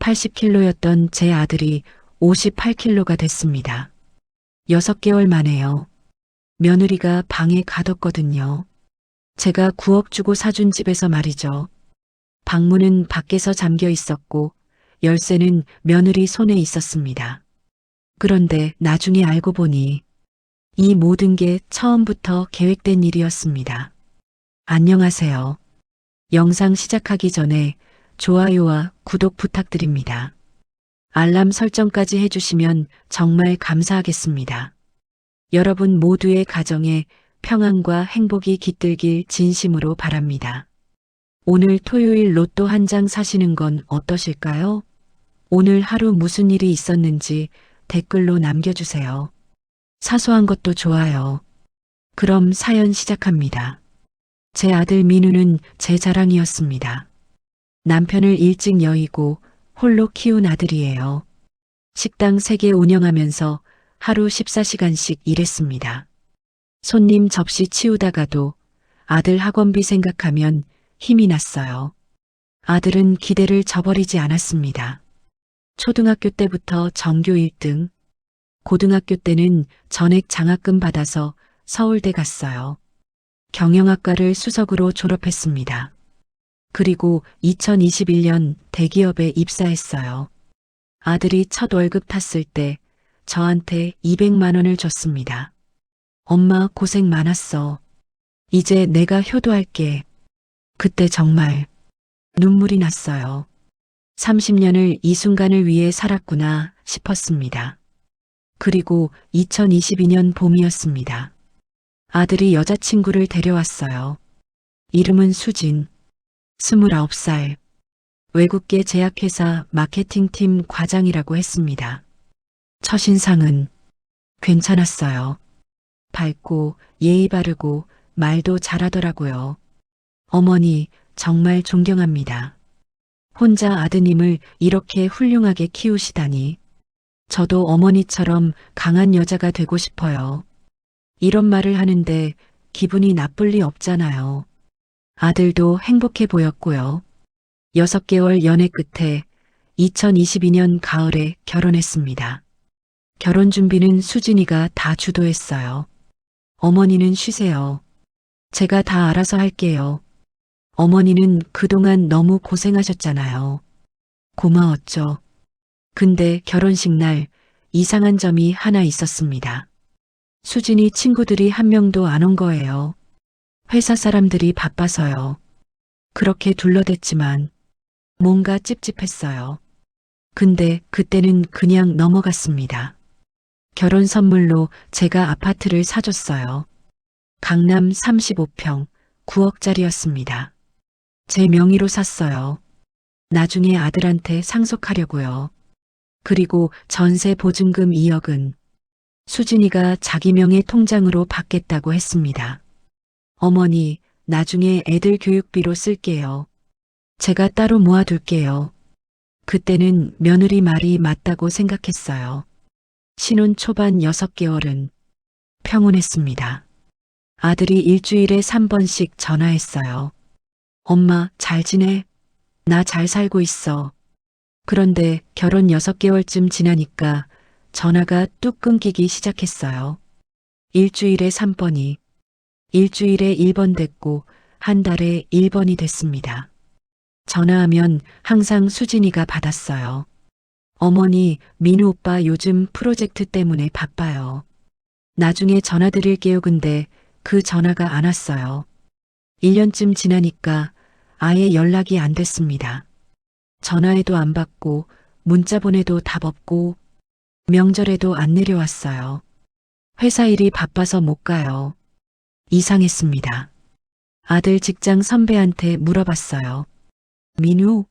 80kg였던 제 아들이 58kg가 됐습니다. 6개월 만에요. 며느리가 방에 가뒀거든요. 제가 9억 주고 사준 집에서 말이죠. 방문은 밖에서 잠겨 있었고 열쇠는 며느리 손에 있었습니다. 그런데 나중에 알고 보니 이 모든 게 처음부터 계획된 일이었습니다. 안녕하세요. 영상 시작하기 전에 좋아요와 구독 부탁드립니다. 알람 설정까지 해주시면 정말 감사하겠습니다. 여러분 모두의 가정에 평안과 행복이 깃들길 진심으로 바랍니다. 오늘 토요일 로또 한 장 사시는 건 어떠실까요? 오늘 하루 무슨 일이 있었는지 댓글로 남겨주세요. 사소한 것도 좋아요. 그럼 사연 시작합니다. 제 아들 민우는 제 자랑이었습니다. 남편을 일찍 여의고 홀로 키운 아들이에요. 식당 3개 운영하면서 하루 14시간씩 일했습니다. 손님 접시 치우다가도 아들 학원비 생각하면 힘이 났어요. 아들은 기대를 저버리지 않았습니다. 초등학교 때부터 전교 1등, 고등학교 때는 전액 장학금 받아서 서울대 갔어요. 경영학과를 수석으로 졸업했습니다. 그리고 2021년 대기업에 입사했어요. 아들이 첫 월급 탔을 때 저한테 200만 원을 줬습니다. 엄마 고생 많았어. 이제 내가 효도할게. 그때 정말 눈물이 났어요. 30년을 이 순간을 위해 살았구나 싶었습니다. 그리고 2022년 봄이었습니다. 아들이 여자친구를 데려왔어요. 이름은 수진. 29살. 외국계 제약회사 마케팅팀 과장이라고 했습니다. 첫인상은 괜찮았어요. 밝고 예의 바르고 말도 잘하더라고요. 어머니 정말 존경합니다. 혼자 아드님을 이렇게 훌륭하게 키우시다니. 저도 어머니처럼 강한 여자가 되고 싶어요. 이런 말을 하는데 기분이 나쁠 리 없잖아요. 아들도 행복해 보였고요. 6개월 연애 끝에 2022년 가을에 결혼했습니다. 결혼 준비는 수진이가 다 주도했어요. 어머니는 쉬세요. 제가 다 알아서 할게요. 어머니는 그동안 너무 고생하셨잖아요. 고마웠죠. 근데 결혼식 날 이상한 점이 하나 있었습니다. 수진이 친구들이 한 명도 안 온 거예요. 회사 사람들이 바빠서요. 그렇게 둘러댔지만 뭔가 찝찝했어요. 근데 그때는 그냥 넘어갔습니다. 결혼 선물로 제가 아파트를 사줬어요. 강남 35평 9억짜리였습니다. 제 명의로 샀어요. 나중에 아들한테 상속하려고요. 그리고 전세 보증금 2억은 수진이가 자기 명의 통장으로 받겠다고 했습니다. 어머니, 나중에 애들 교육비로 쓸게요. 제가 따로 모아둘게요. 그때는 며느리 말이 맞다고 생각했어요. 신혼 초반 6개월은 평온했습니다. 아들이 일주일에 3번씩 전화했어요. 엄마, 잘 지내? 나 잘 살고 있어. 그런데 결혼 6개월쯤 지나니까 전화가 뚝 끊기기 시작했어요. 일주일에 3번이, 일주일에 1번 됐고, 한 달에 1번이 됐습니다. 전화하면 항상 수진이가 받았어요. 어머니, 민우 오빠 요즘 프로젝트 때문에 바빠요. 나중에 전화 드릴게요. 근데 그 전화가 안 왔어요. 1년쯤 지나니까 아예 연락이 안 됐습니다. 전화해도 안 받고 문자 보내도 답 없고 명절에도 안 내려왔어요. 회사 일이 바빠서 못 가요. 이상했습니다. 아들 직장 선배한테 물어봤어요. 민우,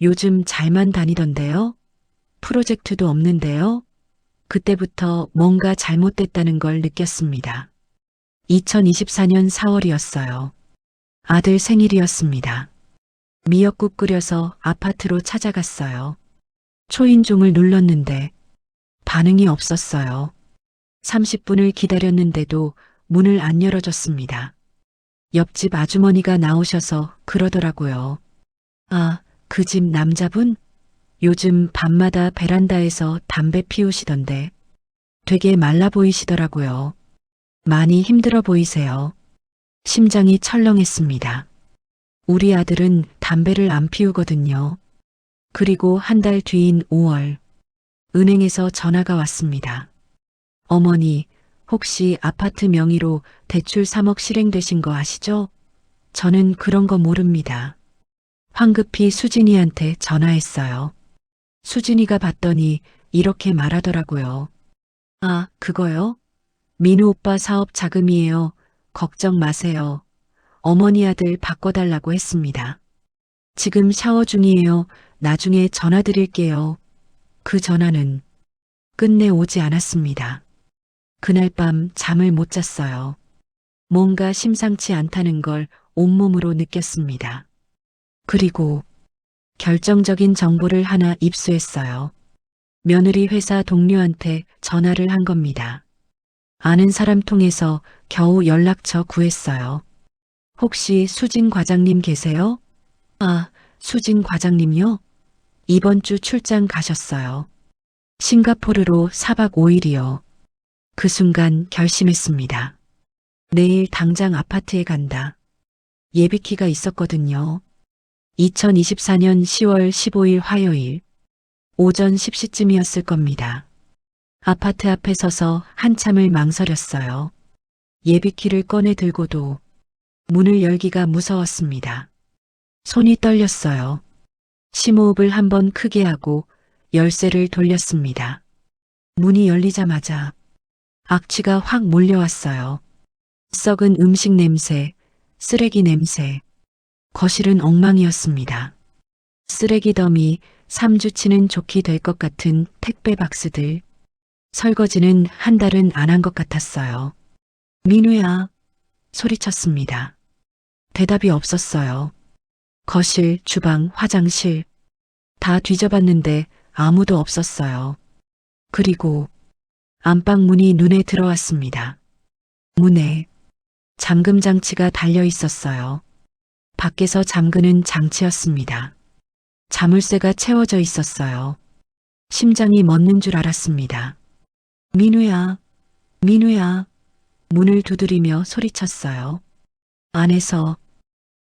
요즘 잘만 다니던데요? 프로젝트도 없는데요? 그때부터 뭔가 잘못됐다는 걸 느꼈습니다. 2024년 4월이었어요. 아들 생일이었습니다. 미역국 끓여서 아파트로 찾아갔어요. 초인종을 눌렀는데 반응이 없었어요. 30분을 기다렸는데도 문을 안 열어줬습니다. 옆집 아주머니가 나오셔서 그러더라고요. 아, 그 집 남자분? 요즘 밤마다 베란다에서 담배 피우시던데 되게 말라 보이시더라고요. 많이 힘들어 보이세요. 심장이 철렁했습니다. 우리 아들은 담배를 안 피우거든요. 그리고 한 달 뒤인 5월, 은행에서 전화가 왔습니다. 어머니, 혹시 아파트 명의로 대출 3억 실행되신 거 아시죠? 저는 그런 거 모릅니다. 황급히 수진이한테 전화했어요. 수진이가 봤더니 이렇게 말하더라고요. 아, 그거요? 민우 오빠 사업 자금이에요. 걱정 마세요. 어머니 아들 바꿔달라고 했습니다. 지금 샤워 중이에요. 나중에 전화 드릴게요. 그 전화는 끝내 오지 않았습니다. 그날 밤 잠을 못 잤어요. 뭔가 심상치 않다는 걸 온몸으로 느꼈습니다. 그리고 결정적인 정보를 하나 입수했어요. 며느리 회사 동료한테 전화를 한 겁니다. 아는 사람 통해서 겨우 연락처 구했어요. 혹시 수진 과장님 계세요? 아, 수진 과장님요? 이번 주 출장 가셨어요. 싱가포르로 4박 5일이요. 그 순간 결심했습니다. 내일 당장 아파트에 간다. 예비키가 있었거든요. 2024년 10월 15일 화요일 오전 10시쯤이었을 겁니다. 아파트 앞에 서서 한참을 망설였어요. 예비키를 꺼내 들고도 문을 열기가 무서웠습니다. 손이 떨렸어요. 심호흡을 한번 크게 하고 열쇠를 돌렸습니다. 문이 열리자마자 악취가 확 몰려왔어요. 썩은 음식 냄새, 쓰레기 냄새. 거실은 엉망이었습니다. 쓰레기 더미, 3주치는 좋게 될 것 같은 택배 박스들. 설거지는 한 달은 안 한 것 같았어요. 민우야, 소리쳤습니다. 대답이 없었어요. 거실, 주방, 화장실. 다 뒤져봤는데 아무도 없었어요. 그리고 안방 문이 눈에 들어왔습니다. 문에 잠금 장치가 달려 있었어요. 밖에서 잠그는 장치였습니다. 자물쇠가 채워져 있었어요. 심장이 멎는 줄 알았습니다. 민우야, 민우야, 문을 두드리며 소리쳤어요. 안에서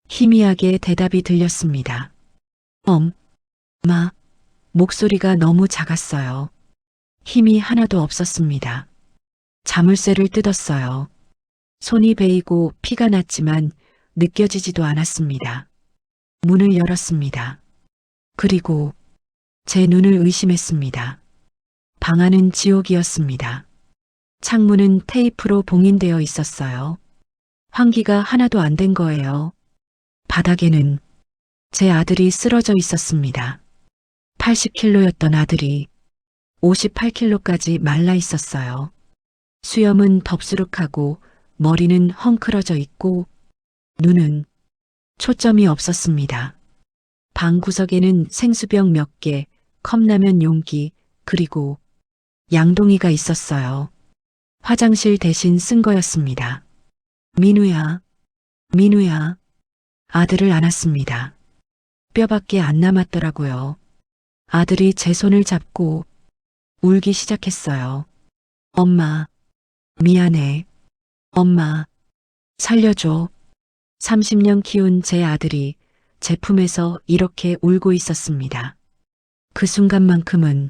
희미하게 대답이 들렸습니다. 엄, 마, 목소리가 너무 작았어요. 힘이 하나도 없었습니다. 자물쇠를 뜯었어요. 손이 베이고 피가 났지만 느껴지지도 않았습니다. 문을 열었습니다. 그리고 제 눈을 의심했습니다. 방 안은 지옥이었습니다. 창문은 테이프로 봉인되어 있었어요. 환기가 하나도 안 된 거예요. 바닥에는 제 아들이 쓰러져 있었습니다. 80kg였던 아들이 58kg까지 말라 있었어요. 수염은 덥수룩하고 머리는 헝클어져 있고 눈은 초점이 없었습니다. 방 구석에는 생수병 몇 개, 컵라면 용기, 그리고 양동이가 있었어요. 화장실 대신 쓴 거였습니다. 민우야, 민우야. 아들을 안았습니다. 뼈밖에 안 남았더라고요. 아들이 제 손을 잡고 울기 시작했어요. 엄마, 미안해. 엄마, 살려줘. 30년 키운 제 아들이 제품에서 이렇게 울고 있었습니다. 그 순간만큼은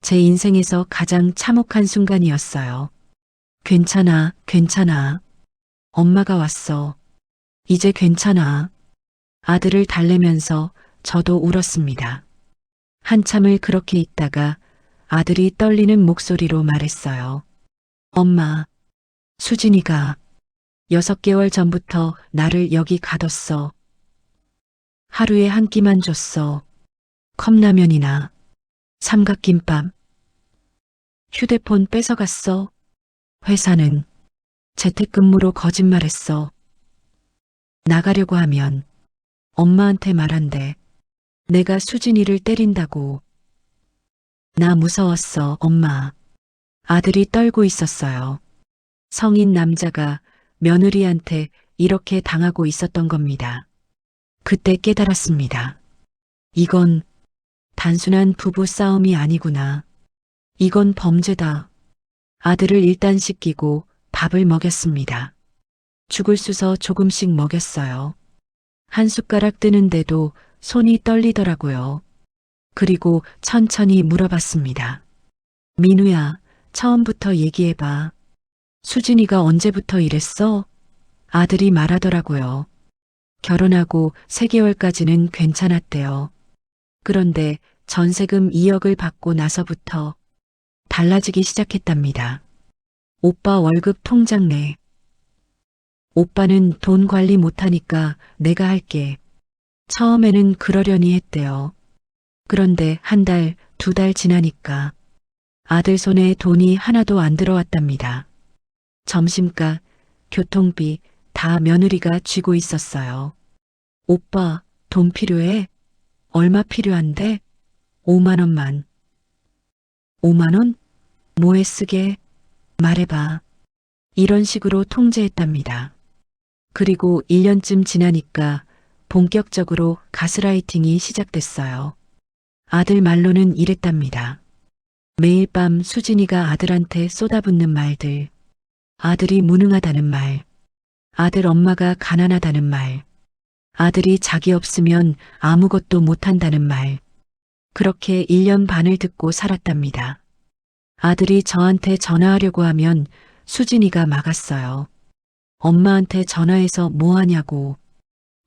제 인생에서 가장 참혹한 순간이었어요. 괜찮아, 괜찮아. 엄마가 왔어. 이제 괜찮아. 아들을 달래면서 저도 울었습니다. 한참을 그렇게 있다가 아들이 떨리는 목소리로 말했어요. 엄마, 수진이가 여섯 개월 전부터 나를 여기 가뒀어. 하루에 한 끼만 줬어. 컵라면이나 삼각김밥. 휴대폰 뺏어갔어. 회사는 재택근무로 거짓말했어. 나가려고 하면 엄마한테 말한대. 내가 수진이를 때린다고. 나 무서웠어, 엄마. 아들이 떨고 있었어요. 성인 남자가 며느리한테 이렇게 당하고 있었던 겁니다. 그때 깨달았습니다. 이건 단순한 부부 싸움이 아니구나. 이건 범죄다. 아들을 일단 씻기고 밥을 먹였습니다. 죽을 쑤서 조금씩 먹였어요. 한 숟가락 뜨는데도 손이 떨리더라고요. 그리고 천천히 물어봤습니다. 민우야, 처음부터 얘기해봐. 수진이가 언제부터 이랬어? 아들이 말하더라고요. 결혼하고 3개월까지는 괜찮았대요. 그런데 전세금 2억을 받고 나서부터 달라지기 시작했답니다. 오빠 월급 통장 내. 오빠는 돈 관리 못하니까 내가 할게. 처음에는 그러려니 했대요. 그런데 한 달, 두 달 지나니까 아들 손에 돈이 하나도 안 들어왔답니다. 점심값, 교통비 다 며느리가 쥐고 있었어요. 오빠, 돈 필요해? 얼마 필요한데? 5만 원만. 5만 원? 뭐에 쓰게? 말해봐. 이런 식으로 통제했답니다. 그리고 1년쯤 지나니까 본격적으로 가스라이팅이 시작됐어요. 아들 말로는 이랬답니다. 매일 밤 수진이가 아들한테 쏟아붓는 말들. 아들이 무능하다는 말. 아들 엄마가 가난하다는 말. 아들이 자기 없으면 아무것도 못한다는 말. 그렇게 1년 반을 듣고 살았답니다. 아들이 저한테 전화하려고 하면 수진이가 막았어요. 엄마한테 전화해서 뭐 하냐고,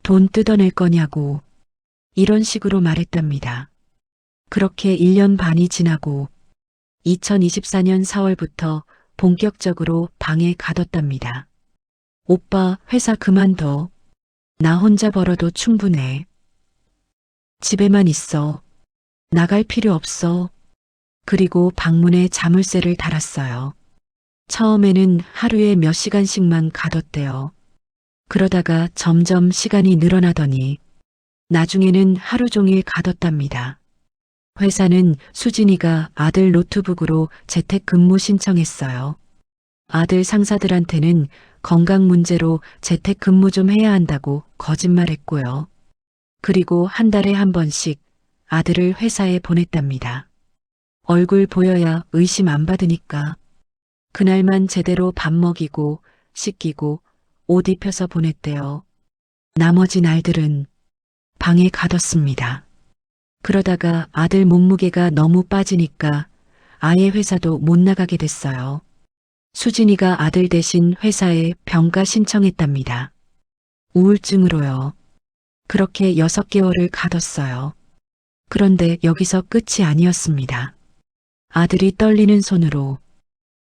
돈 뜯어낼 거냐고, 이런 식으로 말했답니다. 그렇게 1년 반이 지나고 2024년 4월부터 본격적으로 방에 가뒀답니다. 오빠 회사 그만둬. 나 혼자 벌어도 충분해. 집에만 있어. 나갈 필요 없어. 그리고 방문에 자물쇠를 달았어요. 처음에는 하루에 몇 시간씩만 가뒀대요. 그러다가 점점 시간이 늘어나더니 나중에는 하루 종일 가뒀답니다. 회사는 수진이가 아들 노트북으로 재택 근무 신청했어요. 아들 상사들한테는 건강 문제로 재택 근무 좀 해야 한다고 거짓말했고요. 그리고 한 달에 한 번씩 아들을 회사에 보냈답니다. 얼굴 보여야 의심 안 받으니까. 그날만 제대로 밥 먹이고 씻기고 옷 입혀서 보냈대요. 나머지 날들은 방에 가뒀습니다. 그러다가 아들 몸무게가 너무 빠지니까 아예 회사도 못 나가게 됐어요. 수진이가 아들 대신 회사에 병가 신청했답니다. 우울증으로요. 그렇게 6개월을 가뒀어요. 그런데 여기서 끝이 아니었습니다. 아들이 떨리는 손으로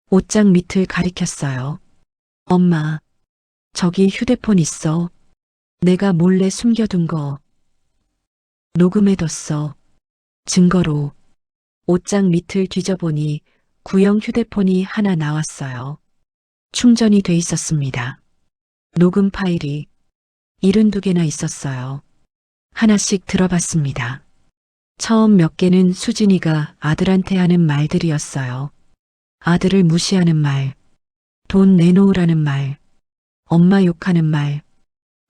옷장 밑을 가리켰어요. 엄마, 저기 휴대폰 있어. 내가 몰래 숨겨둔 거. 녹음해뒀어. 증거로. 옷장 밑을 뒤져보니 구형 휴대폰이 하나 나왔어요. 충전이 돼 있었습니다. 녹음 파일이 72개나 있었어요. 하나씩 들어봤습니다. 처음 몇 개는 수진이가 아들한테 하는 말들이었어요. 아들을 무시하는 말, 돈 내놓으라는 말, 엄마 욕하는 말,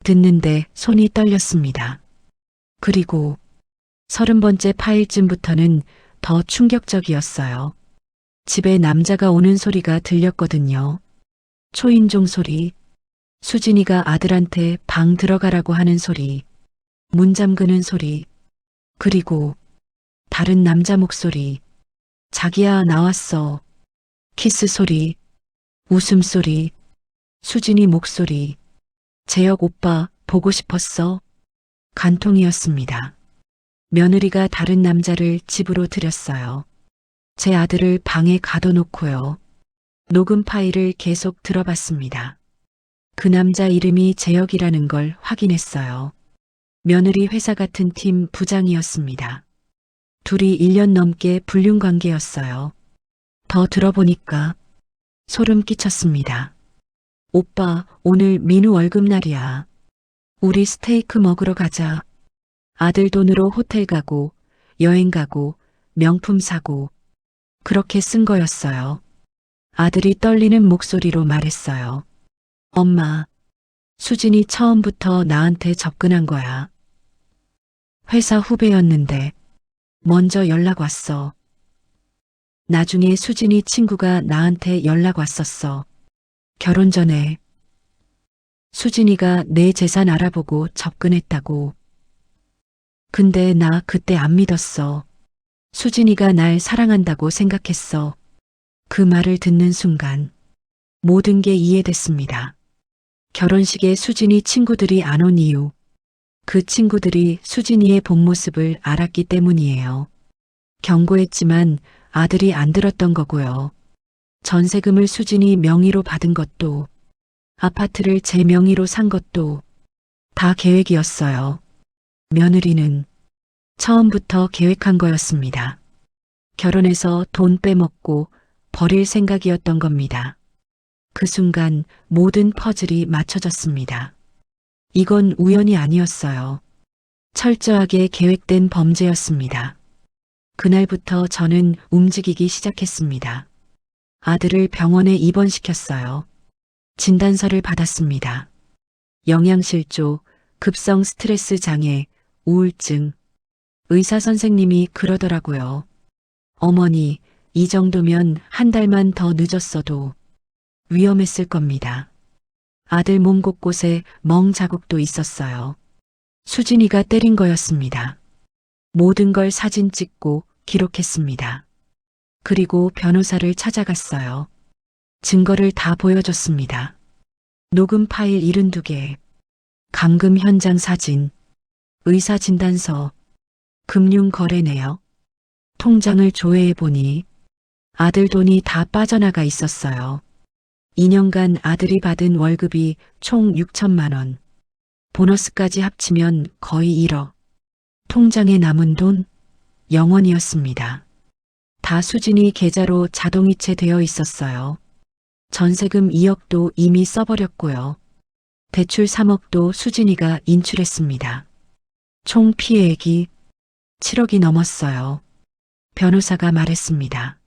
듣는데 손이 떨렸습니다. 그리고 서른 번째 파일쯤부터는 더 충격적이었어요. 집에 남자가 오는 소리가 들렸거든요. 초인종 소리, 수진이가 아들한테 방 들어가라고 하는 소리, 문 잠그는 소리, 그리고 다른 남자 목소리, 자기야 나왔어. 키스 소리, 웃음 소리, 수진이 목소리, 재혁 오빠 보고 싶었어. 간통이었습니다. 며느리가 다른 남자를 집으로 들였어요. 제 아들을 방에 가둬놓고요. 녹음 파일을 계속 들어봤습니다. 그 남자 이름이 재혁이라는 걸 확인했어요. 며느리 회사 같은 팀 부장이었습니다. 둘이 1년 넘게 불륜 관계였어요. 더 들어보니까 소름 끼쳤습니다. 오빠, 오늘 민우 월급날이야. 우리 스테이크 먹으러 가자. 아들 돈으로 호텔 가고, 여행 가고, 명품 사고, 그렇게 쓴 거였어요. 아들이 떨리는 목소리로 말했어요. 엄마, 수진이 처음부터 나한테 접근한 거야. 회사 후배였는데, 먼저 연락 왔어. 나중에 수진이 친구가 나한테 연락 왔었어. 결혼 전에. 수진이가 내 재산 알아보고 접근했다고. 근데 나 그때 안 믿었어. 수진이가 날 사랑한다고 생각했어. 그 말을 듣는 순간 모든 게 이해됐습니다. 결혼식에 수진이 친구들이 안 온 이유. 그 친구들이 수진이의 본 모습을 알았기 때문이에요. 경고했지만 아들이 안 들었던 거고요. 전세금을 수진이 명의로 받은 것도 아파트를 제 명의로 산 것도 다 계획이었어요. 며느리는 처음부터 계획한 거였습니다. 결혼해서 돈 빼먹고 버릴 생각이었던 겁니다. 그 순간 모든 퍼즐이 맞춰졌습니다. 이건 우연이 아니었어요. 철저하게 계획된 범죄였습니다. 그날부터 저는 움직이기 시작했습니다. 아들을 병원에 입원시켰어요. 진단서를 받았습니다. 영양실조, 급성 스트레스 장애, 우울증. 의사 선생님이 그러더라고요. 어머니, 이 정도면 한 달만 더 늦었어도 위험했을 겁니다. 아들 몸 곳곳에 멍 자국도 있었어요. 수진이가 때린 거였습니다. 모든 걸 사진 찍고 기록했습니다. 그리고 변호사를 찾아갔어요. 증거를 다 보여줬습니다. 녹음 파일 72개, 감금 현장 사진, 의사 진단서, 금융 거래 내역, 통장을 조회해 보니 아들 돈이 다 빠져나가 있었어요. 2년간 아들이 받은 월급이 총 6천만 원. 보너스까지 합치면 거의 1억. 통장에 남은 돈 0원이었습니다. 다 수진이 계좌로 자동이체 되어 있었어요. 전세금 2억도 이미 써버렸고요. 대출 3억도 수진이가 인출했습니다. 총 피해액이 7억이 넘었어요. 변호사가 말했습니다.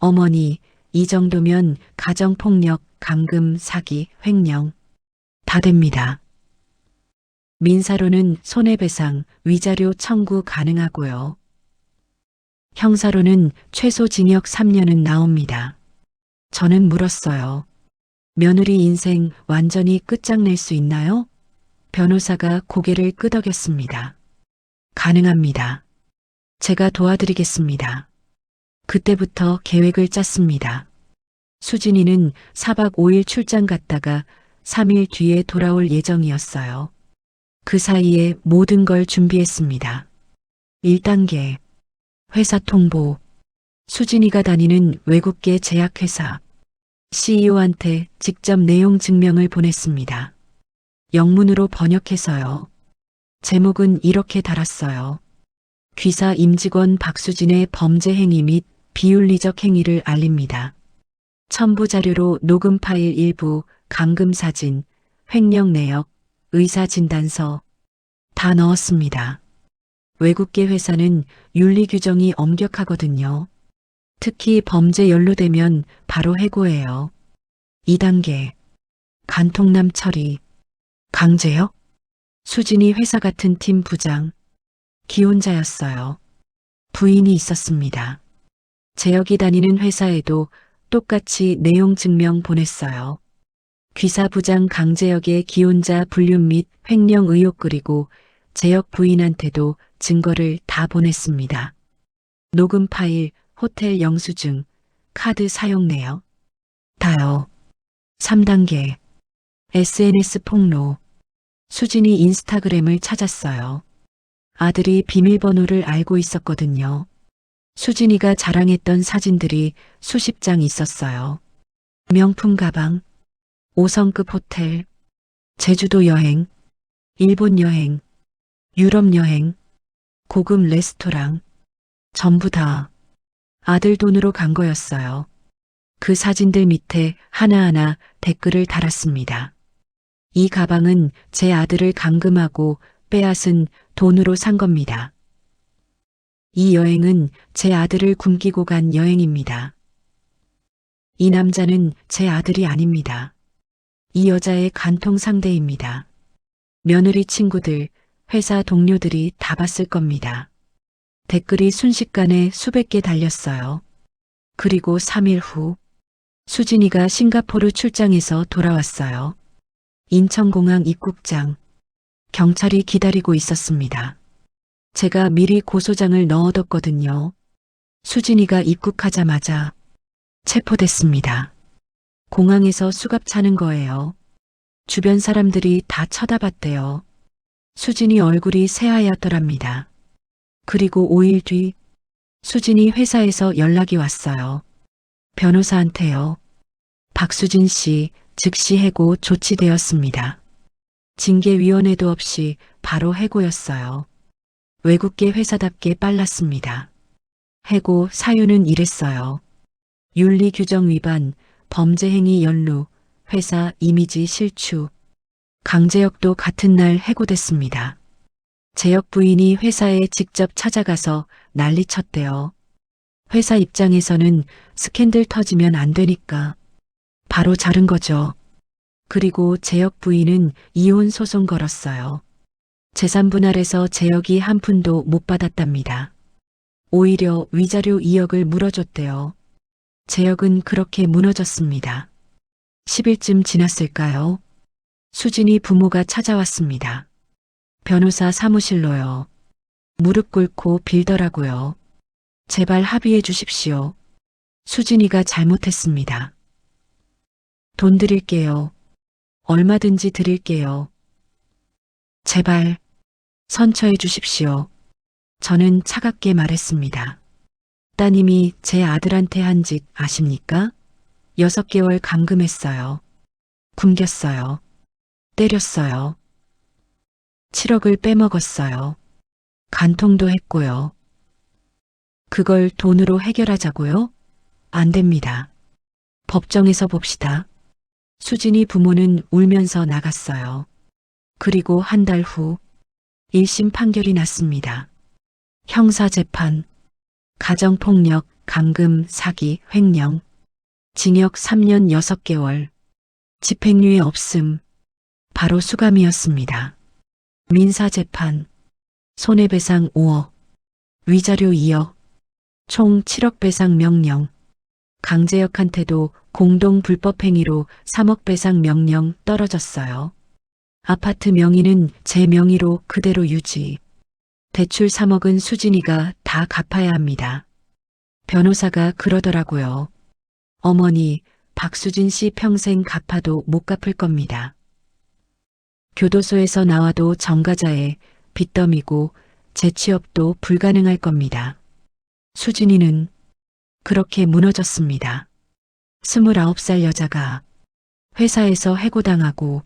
어머니, 이 정도면 가정폭력, 감금, 사기, 횡령 다 됩니다. 민사로는 손해배상, 위자료 청구 가능하고요. 형사로는 최소 징역 3년은 나옵니다. 저는 물었어요. 며느리 인생 완전히 끝장낼 수 있나요? 변호사가 고개를 끄덕였습니다. 가능합니다. 제가 도와드리겠습니다. 그때부터 계획을 짰습니다. 수진이는 4박 5일 출장 갔다가 3일 뒤에 돌아올 예정이었어요. 그 사이에 모든 걸 준비했습니다. 1단계 회사 통보 수진이가 다니는 외국계 제약회사 CEO한테 직접 내용 증명을 보냈습니다. 영문으로 번역해서요. 제목은 이렇게 달았어요. 귀사 임직원 박수진의 범죄 행위 및 비윤리적 행위를 알립니다. 첨부 자료로 녹음 파일 일부, 감금 사진, 횡령 내역, 의사 진단서 다 넣었습니다. 외국계 회사는 윤리 규정이 엄격하거든요. 특히 범죄 연루되면 바로 해고해요. 2단계 간통남 처리 강제요? 수진이 회사 같은 팀 부장 기혼자였어요. 부인이 있었습니다. 재혁이 다니는 회사에도 똑같이 내용 증명 보냈어요. 귀사 부장 강재혁의 기혼자 불륜 및 횡령 의혹 그리고 재혁 부인한테도 증거를 다 보냈습니다. 녹음 파일, 호텔 영수증, 카드 사용 내역. 다요. 3단계. SNS 폭로. 수진이 인스타그램을 찾았어요. 아들이 비밀번호를 알고 있었거든요. 수진이가 자랑했던 사진들이 수십 장 있었어요. 명품 가방, 5성급 호텔, 제주도 여행, 일본 여행, 유럽 여행, 고급 레스토랑, 전부 다 아들 돈으로 간 거였어요. 그 사진들 밑에 하나하나 댓글을 달았습니다. 이 가방은 제 아들을 감금하고 빼앗은 돈으로 산 겁니다. 이 여행은 제 아들을 굶기고 간 여행입니다. 이 남자는 제 아들이 아닙니다. 이 여자의 간통 상대입니다. 며느리 친구들, 회사 동료들이 다 봤을 겁니다. 댓글이 순식간에 수백 개 달렸어요. 그리고 3일 후 수진이가 싱가포르 출장에서 돌아왔어요. 인천공항 입국장. 경찰이 기다리고 있었습니다. 제가 미리 고소장을 넣어뒀거든요. 수진이가 입국하자마자 체포됐습니다. 공항에서 수갑 차는 거예요. 주변 사람들이 다 쳐다봤대요. 수진이 얼굴이 새하얗더랍니다. 그리고 5일 뒤 수진이 회사에서 연락이 왔어요. 변호사한테요. 박수진 씨 즉시 해고 조치되었습니다. 징계위원회도 없이 바로 해고였어요. 외국계 회사답게 빨랐습니다. 해고 사유는 이랬어요. 윤리규정 위반, 범죄행위 연루, 회사 이미지 실추. 강재혁도 같은 날 해고됐습니다. 재혁 부인이 회사에 직접 찾아가서 난리쳤대요. 회사 입장에서는 스캔들 터지면 안 되니까 바로 자른 거죠. 그리고 재혁 부인은 이혼 소송 걸었어요. 재산 분할에서 재혁이 한 푼도 못 받았답니다. 오히려 위자료 2억을 물어줬대요. 재혁은 그렇게 무너졌습니다. 10일쯤 지났을까요? 수진이 부모가 찾아왔습니다. 변호사 사무실로요. 무릎 꿇고 빌더라고요. 제발 합의해 주십시오. 수진이가 잘못했습니다. 돈 드릴게요. 얼마든지 드릴게요. 제발 선처해 주십시오. 저는 차갑게 말했습니다. 따님이 제 아들한테 한 짓 아십니까? 여섯 개월 감금했어요. 굶겼어요. 때렸어요. 7억을 빼먹었어요. 간통도 했고요. 그걸 돈으로 해결하자고요? 안 됩니다. 법정에서 봅시다. 수진이 부모는 울면서 나갔어요. 그리고 한 달 후 1심 판결이 났습니다. 형사재판, 가정폭력, 감금, 사기, 횡령, 징역 3년 6개월, 집행유예 없음, 바로 수감이었습니다. 민사재판, 손해배상 5억, 위자료 2억, 총 7억 배상 명령, 강재혁한테도 공동 불법행위로 3억 배상 명령 떨어졌어요. 아파트 명의는 제 명의로 그대로 유지. 대출 3억은 수진이가 다 갚아야 합니다. 변호사가 그러더라고요. 어머니, 박수진 씨 평생 갚아도 못 갚을 겁니다. 교도소에서 나와도 정가자에 빚더미고 재취업도 불가능할 겁니다. 수진이는 그렇게 무너졌습니다. 29살 여자가 회사에서 해고당하고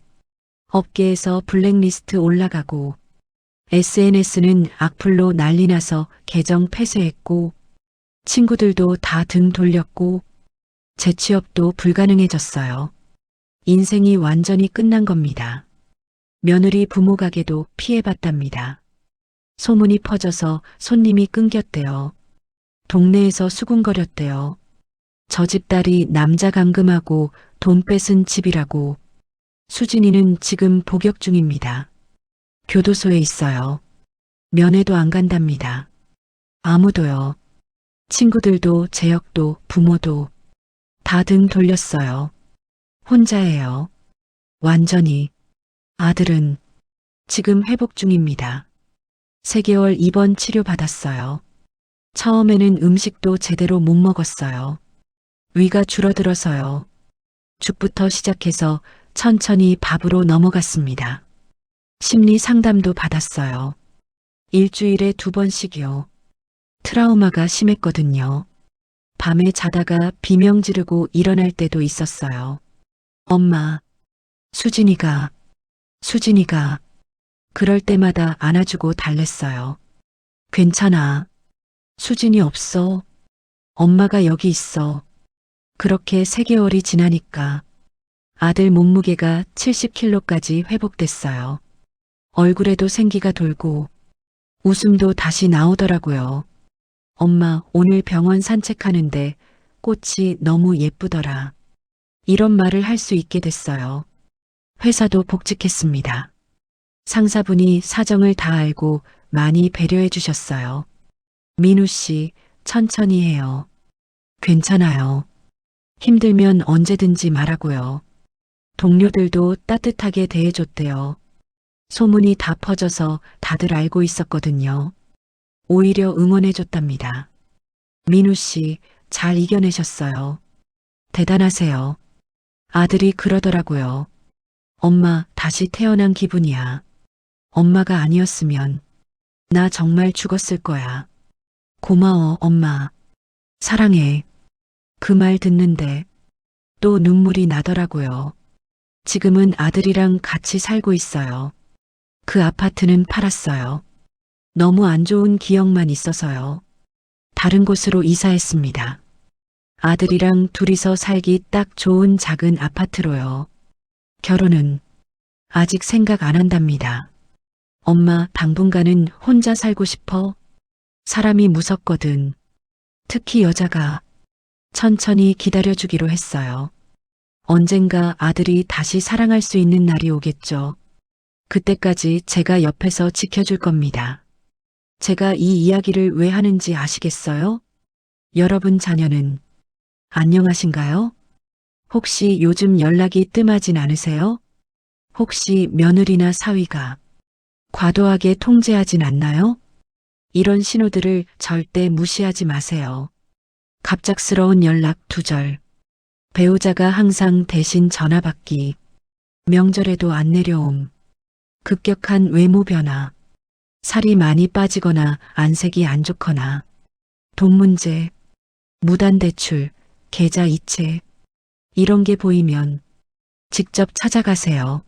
업계에서 블랙리스트 올라가고 SNS는 악플로 난리 나서 계정 폐쇄했고 친구들도 다 등 돌렸고 재취업도 불가능해졌어요. 인생이 완전히 끝난 겁니다. 며느리 부모 가게도 피해봤답니다. 소문이 퍼져서 손님이 끊겼대요. 동네에서 수군거렸대요. 저 집 딸이 남자 감금하고 돈 뺏은 집이라고. 수진이는 지금 복역 중입니다. 교도소에 있어요. 면회도 안 간답니다. 아무도요. 친구들도 재혁도 부모도 다 등 돌렸어요. 혼자예요. 완전히. 아들은 지금 회복 중입니다. 3개월 입원 치료 받았어요. 처음에는 음식도 제대로 못 먹었어요. 위가 줄어들어서요. 죽부터 시작해서 천천히 밥으로 넘어갔습니다. 심리 상담도 받았어요. 일주일에 두 번씩이요. 트라우마가 심했거든요. 밤에 자다가 비명 지르고 일어날 때도 있었어요. 엄마, 수진이가, 수진이가, 그럴 때마다 안아주고 달랬어요. 괜찮아. 수진이 없어. 엄마가 여기 있어. 그렇게 3개월이 지나니까 아들 몸무게가 70kg까지 회복됐어요. 얼굴에도 생기가 돌고 웃음도 다시 나오더라고요. 엄마 오늘 병원 산책하는데 꽃이 너무 예쁘더라. 이런 말을 할 수 있게 됐어요. 회사도 복직했습니다. 상사분이 사정을 다 알고 많이 배려해 주셨어요. 민우 씨, 천천히 해요. 괜찮아요. 힘들면 언제든지 말하고요. 동료들도 따뜻하게 대해줬대요. 소문이 다 퍼져서 다들 알고 있었거든요. 오히려 응원해줬답니다. 민우 씨, 잘 이겨내셨어요. 대단하세요. 아들이 그러더라고요. 엄마, 다시 태어난 기분이야. 엄마가 아니었으면 나 정말 죽었을 거야. 고마워, 엄마. 사랑해. 그 말 듣는데 또 눈물이 나더라고요. 지금은 아들이랑 같이 살고 있어요. 그 아파트는 팔았어요. 너무 안 좋은 기억만 있어서요. 다른 곳으로 이사했습니다. 아들이랑 둘이서 살기 딱 좋은 작은 아파트로요. 결혼은 아직 생각 안 한답니다. 엄마, 당분간은 혼자 살고 싶어. 사람이 무섭거든. 특히 여자가 천천히 기다려주기로 했어요. 언젠가 아들이 다시 사랑할 수 있는 날이 오겠죠. 그때까지 제가 옆에서 지켜줄 겁니다. 제가 이 이야기를 왜 하는지 아시겠어요? 여러분 자녀는 안녕하신가요? 혹시 요즘 연락이 뜸하진 않으세요? 혹시 며느리나 사위가 과도하게 통제하진 않나요? 이런 신호들을 절대 무시하지 마세요. 갑작스러운 연락 두절. 배우자가 항상 대신 전화 받기. 명절에도 안 내려옴. 급격한 외모 변화. 살이 많이 빠지거나 안색이 안 좋거나. 돈 문제. 무단 대출. 계좌 이체. 이런 게 보이면 직접 찾아가세요.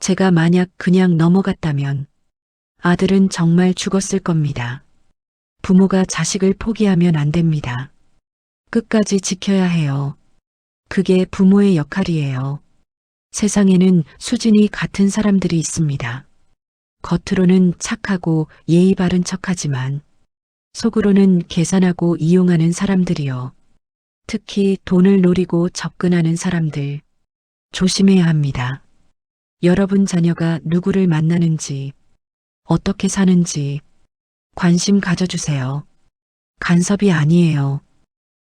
제가 만약 그냥 넘어갔다면 아들은 정말 죽었을 겁니다. 부모가 자식을 포기하면 안 됩니다. 끝까지 지켜야 해요. 그게 부모의 역할이에요. 세상에는 수준이 같은 사람들이 있습니다. 겉으로는 착하고 예의 바른 척하지만 속으로는 계산하고 이용하는 사람들이요. 특히 돈을 노리고 접근하는 사람들. 조심해야 합니다. 여러분 자녀가 누구를 만나는지, 어떻게 사는지 관심 가져주세요. 간섭이 아니에요.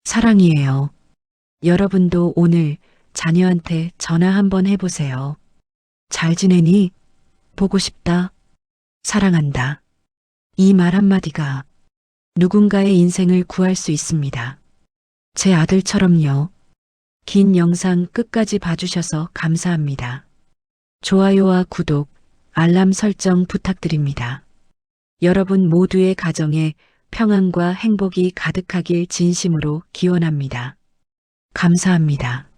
사랑이에요. 여러분도 오늘 자녀한테 전화 한번 해보세요. 잘 지내니? 보고 싶다. 사랑한다. 이 말 한마디가 누군가의 인생을 구할 수 있습니다. 제 아들처럼요. 긴 영상 끝까지 봐주셔서 감사합니다. 좋아요와 구독, 알람 설정 부탁드립니다. 여러분 모두의 가정에 평안과 행복이 가득하길 진심으로 기원합니다. 감사합니다.